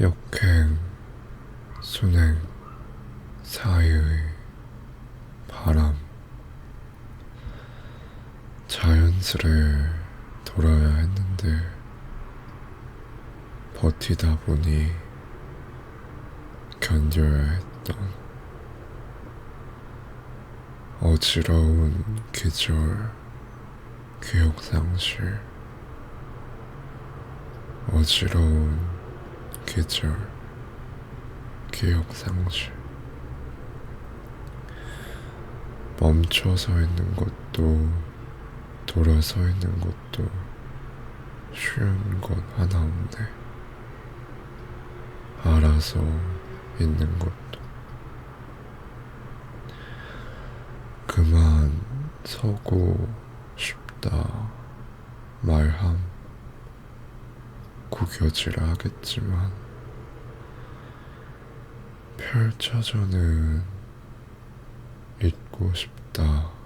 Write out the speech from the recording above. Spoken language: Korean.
역행, 순행 사이의 바람. 자연스레 돌아야 했는데, 버티다 보니 견뎌야 했던 어지러운 계절, 기억상실, 어지러운 계절, 기억 상실. 멈춰 서 있는 것도, 돌아서 있는 것도 쉬운 건 하나 없네. 알아서 있는 것도. 그만 서고 싶다 말함 구겨지라 하겠지만 펼쳐져는 잊고 싶다. 는